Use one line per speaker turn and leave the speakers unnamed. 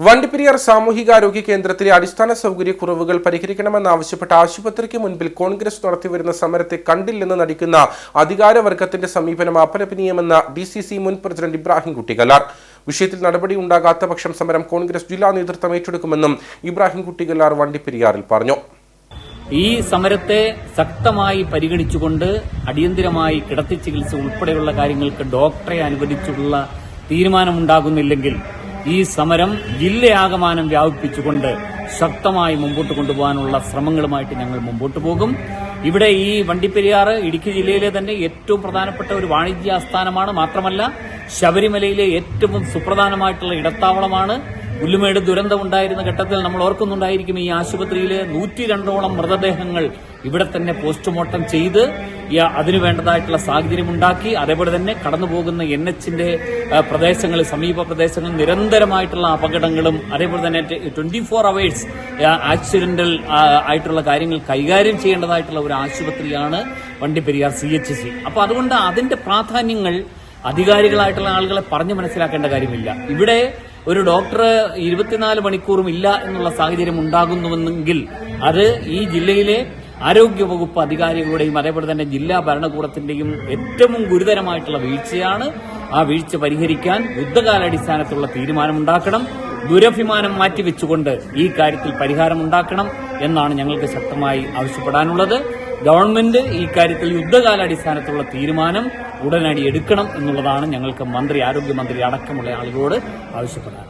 വണ്ടിപ്പെരിയാർ സാമൂഹികാരോഗ്യ കേന്ദ്രത്തിലെ അടിസ്ഥാന സൗകര്യക്കുറവുകൾ പരിഹരിക്കണമെന്നാവശ്യപ്പെട്ട ആശുപത്രിക്ക് മുൻപിൽ കോൺഗ്രസ് നടത്തിവരുന്ന സമരത്തെ കണ്ടില്ലെന്ന് നടിക്കുന്ന അധികാരവർഗത്തിന്റെ സമീപനം അപലപനീയമെന്ന ഡി സി സി മുൻ പ്രസിഡന്റ് ഇബ്രാഹിം കുട്ടികലാർ വിഷയത്തിൽ നടപടി ഉണ്ടാകാത്ത പക്ഷം സമരം കോൺഗ്രസ് ജില്ലാ നേതൃത്വം ഏറ്റെടുക്കുമെന്നും ഇബ്രാഹിം കുട്ടികലാർ വണ്ടിപ്പെരിയാറിൽ പറഞ്ഞു.
ഈ സമരത്തെ ശക്തമായി പരിഗണിച്ചുകൊണ്ട് അടിയന്തിരമായി കിടത്തി ചികിത്സ ഉൾപ്പെടെയുള്ള കാര്യങ്ങൾക്ക് ഡോക്ടറെ അനുവദിച്ചുള്ള തീരുമാനമുണ്ടാകുന്നില്ലെങ്കിൽ ഈ സമരം ജില്ലയാകമാനം വ്യാപിപ്പിച്ചുകൊണ്ട് ശക്തമായി മുമ്പോട്ട് കൊണ്ടുപോകാനുള്ള ശ്രമങ്ങളുമായിട്ട് ഞങ്ങൾ മുമ്പോട്ട് പോകും. ഇവിടെ ഈ വണ്ടിപ്പെരിയാറ് ഇടുക്കി ജില്ലയിലെ തന്നെ ഏറ്റവും പ്രധാനപ്പെട്ട ഒരു വാണിജ്യ ആസ്ഥാനമാണ്. മാത്രമല്ല ശബരിമലയിലെ ഏറ്റവും സുപ്രധാനമായിട്ടുള്ള ഇടത്താവളമാണ്. പുല്ലുമേട് ദുരന്തമുണ്ടായിരുന്ന ഘട്ടത്തിൽ നമ്മൾ ഓർക്കുന്നുണ്ടായിരിക്കും ഈ ആശുപത്രിയിലെ നൂറ്റി രണ്ടോളം മൃതദേഹങ്ങൾ ഇവിടെ തന്നെ പോസ്റ്റ്മോർട്ടം ചെയ്ത് അതിനു വേണ്ടതായിട്ടുള്ള സാഹചര്യം ഉണ്ടാക്കി അതേപോലെ തന്നെ കടന്നു പോകുന്ന എൻ എച്ചിന്റെ പ്രദേശങ്ങളിൽ സമീപ പ്രദേശങ്ങളിൽ നിരന്തരമായിട്ടുള്ള അപകടങ്ങളും അതേപോലെ തന്നെ ട്വന്റി ഫോർ അവേഴ്സ് ആക്സിഡന്റൽ ആയിട്ടുള്ള കാര്യങ്ങൾ കൈകാര്യം ചെയ്യേണ്ടതായിട്ടുള്ള ഒരു ആശുപത്രിയാണ് വണ്ടിപ്പെരിയാർ സി എച്ച് സി അപ്പൊ അതുകൊണ്ട് അതിന്റെ പ്രാധാന്യങ്ങൾ അധികാരികളായിട്ടുള്ള ആളുകളെ പറഞ്ഞു മനസ്സിലാക്കേണ്ട കാര്യമില്ല. ഇവിടെ ഒരു ഡോക്ടർ ഇരുപത്തിനാല് മണിക്കൂറും ഇല്ല എന്നുള്ള സാഹചര്യം ഉണ്ടാകുന്നുവെങ്കിൽ അത് ഈ ജില്ലയിലെ ആരോഗ്യവകുപ്പ് അധികാരികളുടെയും അതേപോലെ തന്നെ ജില്ലാ ഭരണകൂടത്തിന്റെയും ഏറ്റവും ഗുരുതരമായിട്ടുള്ള വീഴ്ചയാണ് ആ വീഴ്ച പരിഹരിക്കാൻ യുദ്ധകാലാടിസ്ഥാനത്തിലുള്ള തീരുമാനമുണ്ടാക്കണം. ദുരഭിമാനം മാറ്റിവെച്ചുകൊണ്ട് ഈ കാര്യത്തിൽ പരിഹാരമുണ്ടാക്കണം എന്നാണ് ഞങ്ങൾക്ക് ശക്തമായി ആവശ്യപ്പെടാനുള്ളത്. ഗവൺമെന്റ് ഈ കാര്യത്തിൽ യുദ്ധകാലാടിസ്ഥാനത്തിലുള്ള തീരുമാനം ഉടനടി എടുക്കണം എന്നുള്ളതാണ് ഞങ്ങൾക്ക് മന്ത്രി ആരോഗ്യമന്ത്രി അടക്കമുള്ള ആളുകളോട് ആവശ്യപ്പെടാനുള്ളത്.